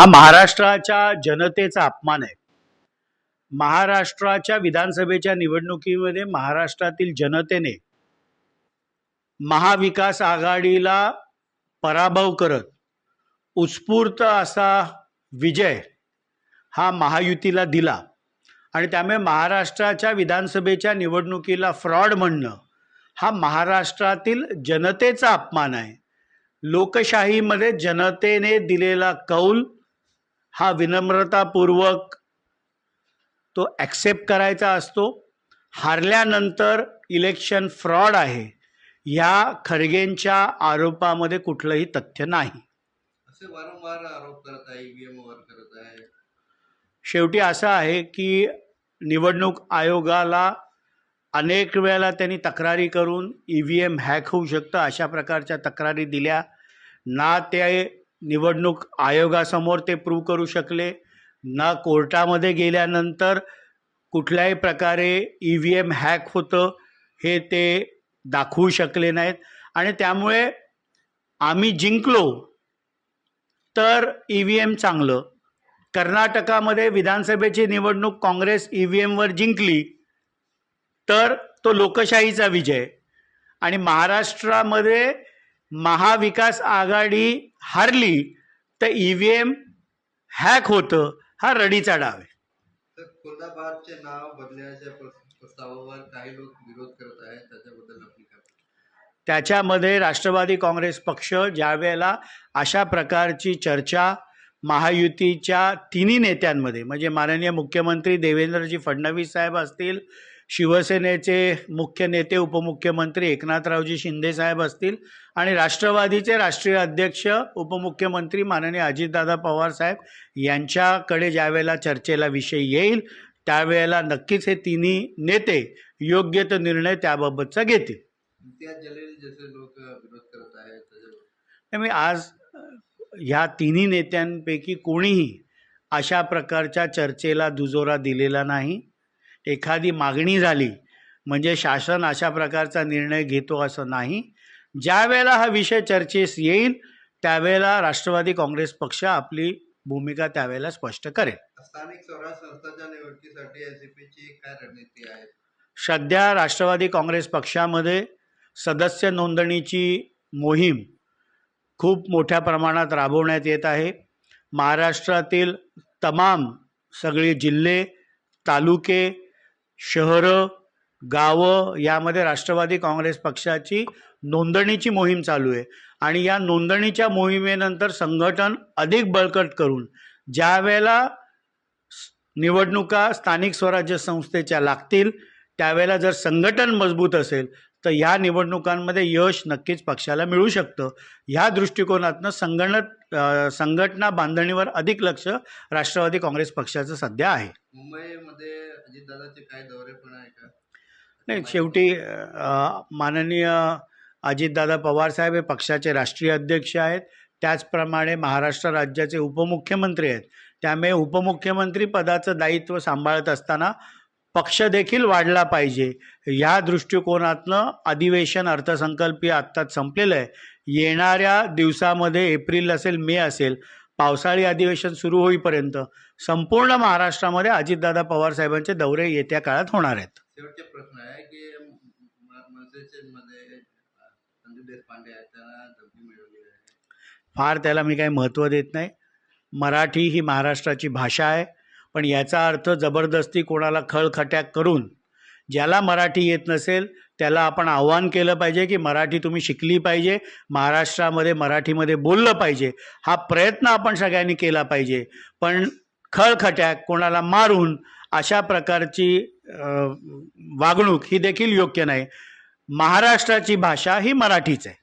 हा महाराष्ट्राच्या जनतेचा अपमान आहे. महाराष्ट्राच्या विधानसभेच्या निवडणुकीमध्ये महाराष्ट्रातील जनतेने महाविकास आघाडीला पराभव करत उत्स्फूर्त असा विजय हा महायुतीला दिला. आणि त्यामुळे महाराष्ट्राच्या विधानसभेच्या निवडणुकीला फ्रॉड म्हणणं हा महाराष्ट्रातील जनतेचा अपमान आहे. लोकशाहीमध्ये जनतेने दिलेला कौल हा विनम्रतापूर्वक तो ॲक्सेप्ट करायचा असतो. हारल्यानंतर इलेक्शन फ्रॉड आहे. ह्या खरगेंच्या आरोपामध्ये कुठलंही तथ्य नाही. असे वारंवार आरोप करत आहे ईव्हीएम वर करत आहे. शेवटी असं आहे की निवडणूक आयोगाला अनेक वेळेला त्यांनी तक्रारी करून ई व्ही एम हॅक होऊ शकतं अशा प्रकारच्या तक्रारी दिल्या. ना ते निवडणूक आयोगासमोर ते प्रूव्ह करू शकले. ना कोर्टामध्ये गेल्यानंतर कुठल्याही प्रकारे ई व्ही एम हॅक होतं हे ते दाखवू शकले नाहीत. आणि त्यामुळे आम्ही जिंकलो तर ई व्ही एम चांगलं. कर्नाटकामध्ये विधानसभेची निवडणूक काँग्रेस ई व्ही एमवर जिंकली तर तो लोकशाहीचा विजय. आणि महाराष्ट्रामध्ये महाविकास आघाडी हारली तर ई व्ही एम हॅक होतं. हा रडीचा डाव आहे. तर खुलदाबादचे नाव बदलण्याच्या प्रस- प्रस्तावावर काही लोक विरोध करत आहेत. त्याच्याबद्दल आपली त्याच्यामध्ये राष्ट्रवादी काँग्रेस पक्ष ज्या वेळेला अशा प्रकारची चर्चा महायुतीच्या तिन्ही नेत्यांमध्ये म्हणजे माननीय मुख्यमंत्री देवेंद्रजी फडणवीस साहेब असतील शिवसेनेचे मुख्य नेते उपमुख्यमंत्री एकनाथरावजी शिंदे साहेब असतील आणि राष्ट्रवादीचे राष्ट्रीय अध्यक्ष उपमुख्यमंत्री माननीय अजितदादा पवार साहेब यांच्याकडे ज्यावेळेला चर्चेला विषय येईल त्यावेळेला नक्कीच हे तिन्ही नेते योग्य तो निर्णय त्याबाबतचा घेतील. त्यामुळे आज ह्या तिन्ही नेत्यांपैकी कोणीही अशा प्रकारच्या चर्चेला दुजोरा दिलेला नाही. एखादी मागणी झाली म्हणजे शासन अशा प्रकारचा निर्णय घेतो असं नाही. ज्या वेळेला हा विषय चर्चेस येईल त्यावेळेला राष्ट्रवादी काँग्रेस पक्ष आपली भूमिका त्यावेळेला स्पष्ट करेल. स्थानिक स्वराज संस्थाच्या निवडणुकीसाठी एससीपीची काय रणनीती आहे? सध्या राष्ट्रवादी काँग्रेस पक्षामध्ये सदस्य नोंदणीची मोहीम खूप मोठ्या प्रमाणात राबवण्यात येत आहे. महाराष्ट्रातील तमाम सगळे जिल्हे तालुके शहरं गावं यामध्ये राष्ट्रवादी काँग्रेस पक्षाची नोंदणीची मोहीम चालू आहे. आणि या नोंदणीच्या मोहिमेनंतर संघटन अधिक बळकट करून ज्या वेळेला निवडणुका स्थानिक स्वराज्य संस्थेच्या लागतील त्यावेळेला जर संघटन मजबूत असेल तर ह्या निवडणुकांमध्ये यश नक्कीच पक्षाला मिळू शकतं. ह्या दृष्टिकोनातनं संगणक संघटना बांधणीवर अधिक लक्ष राष्ट्रवादी काँग्रेस पक्षाचं सध्या आहे. मुंबईमध्ये अजितदादाचे काय दौरे पण आहे का? नाही शेवटी माननीय अजितदादा पवारसाहेब हे पक्षाचे राष्ट्रीय अध्यक्ष आहेत. त्याचप्रमाणे महाराष्ट्र राज्याचे उपमुख्यमंत्री आहेत. त्यामुळे उपमुख्यमंत्री पदाचं दायित्व सांभाळत असताना पक्ष देखील वाढला पाहिजे. ह्या दृष्टिकोनातनं अधिवेशन अर्थसंकल्पीय आत्ताच संपलेलं आहे. येणाऱ्या दिवसामध्ये एप्रिल असेल मे असेल पावसाळी अधिवेशन सुरू होईपर्यंत संपूर्ण महाराष्ट्रामध्ये अजितदादा पवार साहेबांचे दौरे येत्या काळात होणार आहेत. शेवटचे प्रश्न आहे की देशपांडे मिळवली आहे. फार त्याला मी काही महत्त्व देत नाही. मराठी ही महाराष्ट्राची भाषा आहे पण याचा अर्थ जबरदस्ती कोणाला खळखट्याक करून ज्याला मराठी येत नसेल त्याला आपण आव्हान केलं पाहिजे की मराठी तुम्ही शिकली पाहिजे महाराष्ट्रामध्ये मराठीमध्ये बोललं पाहिजे. हा प्रयत्न आपण सगळ्यांनी केला पाहिजे. पण खळखट्याक कोणाला मारून अशा प्रकारची वागणूक ही देखील योग्य नाही. महाराष्ट्राची भाषा ही मराठीच आहे.